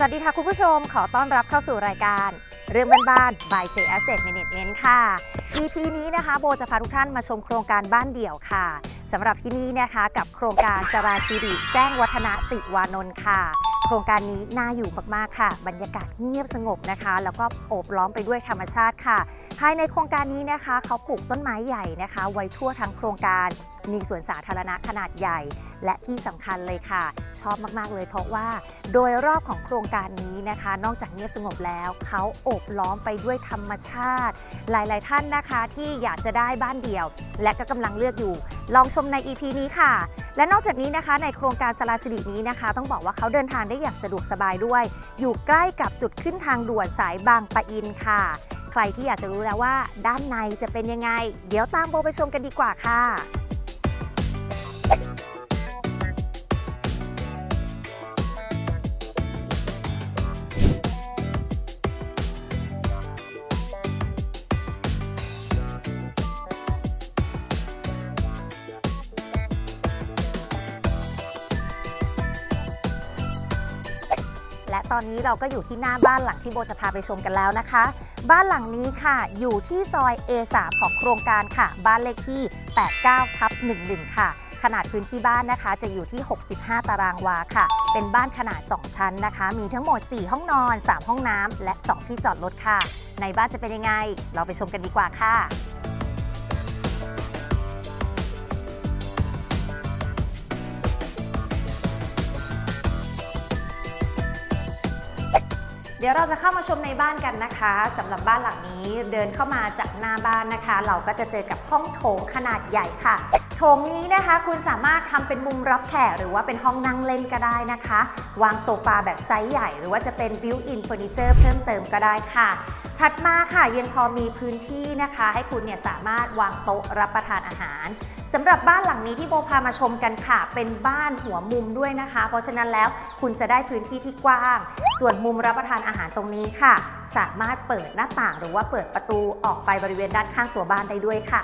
สวัสดีค่ะคุณผู้ชมขอต้อนรับเข้าสู่รายการ เรื่องบ้านๆ by J Asset Management ค่ะ EP นี้นะคะ โบจะพาทุกท่านมาชมโครงการบ้านเดี่ยวค่ะสำหรับที่นี่นะคะกับโครงการสราสิริแจ้งวัฒนะติวานนท์ค่ะ โครงการนี้น่าอยู่มากๆค่ะ บรรยากาศเงียบสงบนะคะ แล้วก็โอบล้อมไปด้วยธรรมชาติค่ะ ภายในโครงการนี้นะคะ เขาปลูกต้นไม้ใหญ่นะคะ ไว้ทั่วทั้งโครงการ มีสวนสาธารณะขนาดใหญ่ และที่สำคัญเลยค่ะ ชอบมากๆเลยเพราะว่า โดยรอบของโครงการนี้นะคะ นอกจากเงียบสงบแล้วเขาโอบล้อมไปด้วยธรรมชาติ หลาย ๆ ท่านนะคะที่อยากจะได้บ้านเดี่ยว และก็กำลังเลือกอยู่ ลองชมใน EP นี้ค่ะ และนอกจากนี้นะคะ ในโครงการสลาสิรินี้นะคะ ต้องบอกว่าเขาเดินทางได้อย่างสะดวกสบายด้วย อยู่ใกล้กับจุดขึ้นทางด่วนสายบางปะอินค่ะใครที่อยากจะรู้แล้วว่าด้านในจะเป็นยังไง เดี๋ยวตามโบไปชมกันดีกว่าค่ะ ตอนนี้เราก็อยู่ที่หน้าบ้านหลังที่โบจะพาไปชมกันแล้วนะคะ บ้านหลังนี้ค่ะ อยู่ที่ซอย A3 ของโครงการค่ะ บ้านเลขที่ 89 ทับ 11 ค่ะ ขนาดพื้นที่บ้านนะคะจะอยู่ที่ 65 ตารางวาค่ะ เป็นบ้านขนาด 2 ชั้นนะคะ มีทั้งหมด 4 ห้องนอน 3 ห้องน้ำและ 2 ที่จอดรถค่ะ ในบ้านจะเป็นยังไง เราไปชมกันดีกว่าค่ะ เดี๋ยวเราจะเข้ามาชมในบ้านกันนะคะสำหรับบ้านหลังนี้เดินเข้ามาจากหน้าบ้านนะคะ เราก็จะเจอกับห้องโถงขนาดใหญ่ค่ะโถงนี้นะคะ คุณสามารถทำเป็นมุมรับแขกหรือว่าเป็นห้องนั่งเล่นก็ได้นะคะ วางโซฟาแบบไซส์ใหญ่ หรือว่าจะเป็นบิวอินเฟอร์นิเจอร์เพิ่มเติมก็ได้ค่ะ ถัดมาค่ะยังพอมีพื้นที่นะคะ ให้คุณเนี่ยสามารถวางโต๊ะรับประทานอาหารสำหรับบ้านหลังนี้ที่โบพามาชมกันค่ะ เป็นบ้านหัวมุมด้วยนะคะ เพราะฉะนั้นแล้วคุณจะได้พื้นที่ที่กว้าง ส่วนมุมรับประทานอาหารตรงนี้ค่ะ สามารถเปิดหน้าต่างหรือว่าเปิดประตูออกไปบริเวณด้านข้างตัวบ้านได้ด้วยค่ะ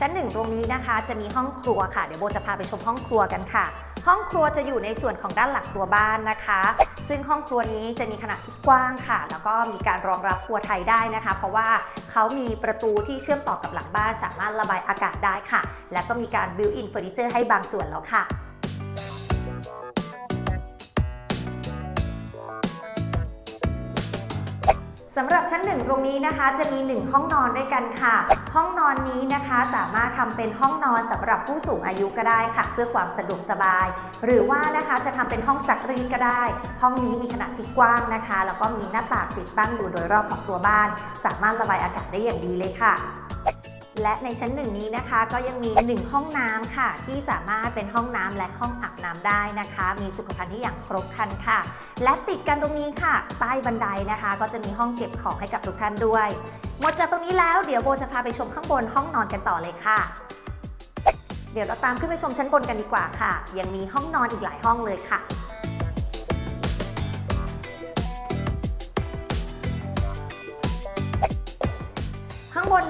ชั้นหนึ่งตรงนี้นะคะจะมีห้องครัวค่ะ เดี๋ยวโบจะพาไปชมห้องครัวกันค่ะ ห้องครัวจะอยู่ในส่วนของด้านหลังตัวบ้านนะคะ ซึ่งห้องครัวนี้จะมีขนาดที่กว้างค่ะ แล้วก็มีการรองรับครัวไทยได้นะคะ เพราะว่าเขามีประตูที่เชื่อมต่อกับหลังบ้านสามารถระบายอากาศได้ค่ะ และก็มีการบิวอินเฟอร์นิเจอร์ให้บางส่วนแล้วค่ะ สำหรับชั้นหนึ่งตรงนี้นะคะจะมี 1 ห้องนอนด้วยกันค่ะ ห้องนอนนี้นะคะสามารถทำเป็นห้องนอนสำหรับผู้สูงอายุก็ได้ค่ะ เพื่อความสะดวกสบาย หรือว่านะคะจะทำเป็นห้องซักรีดก็ได้ ห้องนี้มีขนาดที่กว้างนะคะ แล้วก็มีหน้าต่างติดตั้งอยู่โดยรอบของตัวบ้าน สามารถระบายอากาศได้อย่างดีเลยค่ะ และในชั้นหนึ่งนี้นะคะก็ยังมี 1 ห้องน้ำค่ะ ที่สามารถเป็นห้องน้ำและห้องอาบน้ำได้นะคะ มีสุขภัณฑ์ที่อย่างครบครันค่ะ และติดกันตรงนี้ค่ะ ใต้บันไดนะคะ ก็จะมีห้องเก็บของให้กับทุกท่านด้วย หมดจากตรงนี้แล้วเดี๋ยวโบจะพาไปชมข้างบนห้องนอนกันต่อเลยค่ะ เดี๋ยวเราตามขึ้นไปชมชั้นบนกันดีกว่าค่ะ ยังมีห้องนอนอีกหลายห้องเลยค่ะ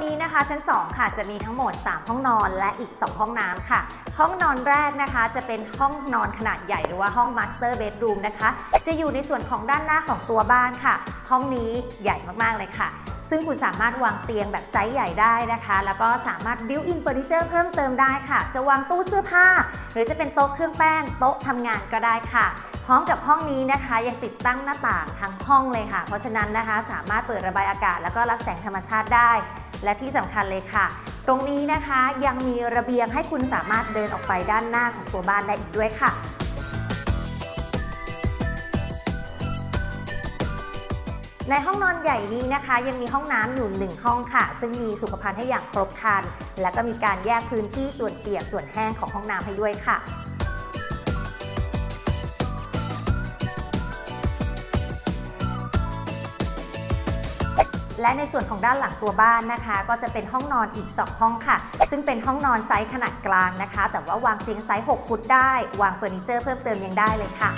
นี้นะคะชั้น 2 ค่ะจะมีทั้งหมด 3 ห้องนอนและอีก 2 ห้องน้ำค่ะ ห้องนอนแรกนะคะ จะเป็นห้องนอนขนาดใหญ่หรือว่าห้อง Master Bedroom นะคะ จะอยู่ในส่วนของด้านหน้าของตัวบ้านค่ะ ห้องนี้ใหญ่มากๆเลยค่ะ ซึ่งคุณสามารถวางเตียงแบบไซส์ใหญ่ได้นะคะ แล้วก็สามารถ built in furniture เพิ่มเติมได้ค่ะ จะวางตู้เสื้อผ้า หรือจะเป็นโต๊ะเครื่องแป้งโต๊ะทำงานก็ได้ค่ะพร้อมกับห้องนี้นะคะยังติดตั้งหน้าต่างทั้งห้องเลยค่ะ เพราะฉะนั้นนะคะสามารถเปิดระบายอากาศ แล้วก็รับแสงธรรมชาติได้ และที่สำคัญเลยค่ะ ตรงนี้นะคะยังมีระเบียงให้คุณสามารถเดินออกไปด้านหน้าของตัวบ้านได้อีกด้วยค่ะในห้องนอนใหญ่นี้นะคะ ยังมีห้องน้ำอยู่หนึ่งห้องค่ะ ซึ่งมีสุขภัณฑ์ให้อย่างครบครัน และก็มีการแยกพื้นที่ส่วนเปียกส่วนแห้งของห้องน้ำให้ด้วยค่ะ และในส่วนของด้านหลังตัวบ้านนะคะ ก็จะเป็นห้องนอนอีก 2 ห้องค่ะ ซึ่งเป็นห้องนอนไซส์ขนาดกลางนะคะ แต่ว่าวางเตียงไซส์ 6 ฟุตได้ วางเฟอร์นิเจอร์เพิ่มเติมยังได้เลยค่ะ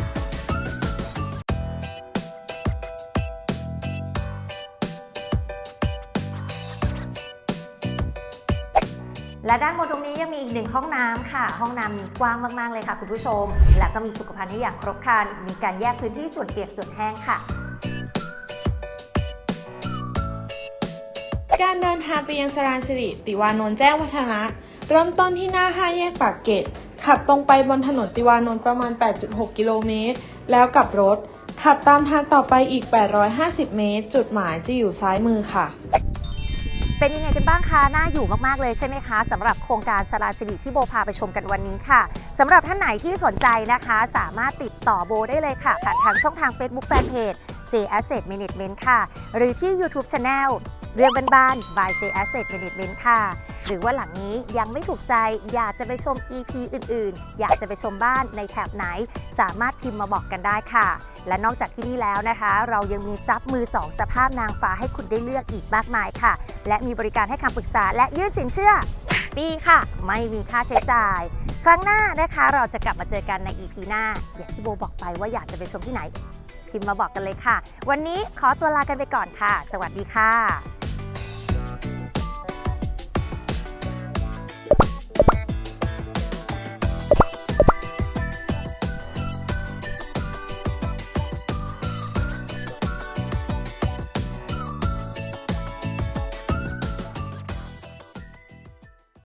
และด้านบนตรงนี้ยังมีอีกหนึ่งห้องน้ำค่ะ ห้องน้ำนี้กว้างมาก ๆ เลยค่ะคุณผู้ชม และก็มีสุขภัณฑ์ให้อย่างครบครัน มีการแยกพื้นที่ส่วนเปียกส่วนแห้งค่ะ การเดินทางไปยังสรานสิริติวานนท์แจ้งวัฒนะ เริ่มต้นที่หน้า5แยกปากเกร็ดขับตรงไปบนถนนติวานนท์ประมาณ 8.6 กิโลเมตร แล้วกลับรถ ขับตามทางต่อไปอีก 850 เมตร จุดหมายจะอยู่ซ้ายมือค่ะ เป็นยังไงกันบ้างคะ น่าอยู่มาก ๆ เลยใช่ไหมคะสำหรับโครงการสลาสิริที่โบพาไปชมกันวันนี้ค่ะสำหรับท่านไหนที่สนใจนะคะ สามารถติดต่อโบได้เลยค่ะผ่านทางช่องทาง Facebook Fanpage J Asset Management ค่ะ หรือที่ YouTube Channel เรื่องบ้านๆ by J Asset Management ค่ะ หรือว่าหลังนี้ยังไม่ถูกใจอยากจะไปชม EP อื่นๆ อยากจะไปชมบ้านในแถบไหน สามารถพิมพ์มาบอกกันได้ค่ะ และนอกจากที่นี่แล้วนะคะ เรายังมีซับมือสองสภาพนางฟ้าให้คุณได้เลือกอีกมากมายค่ะ และมีบริการให้คำปรึกษาและยื่นสินเชื่อฟรีค่ะ ไม่มีค่าใช้จ่าย ครั้งหน้านะคะเราจะกลับมาเจอกันใน EP หน้า อย่างที่โบบอกไปว่าอยากจะไปชมที่ไหน พิมพ์มาบอกกันเลยค่ะ วันนี้ขอตัวลากันไปก่อนค่ะ สวัสดีค่ะ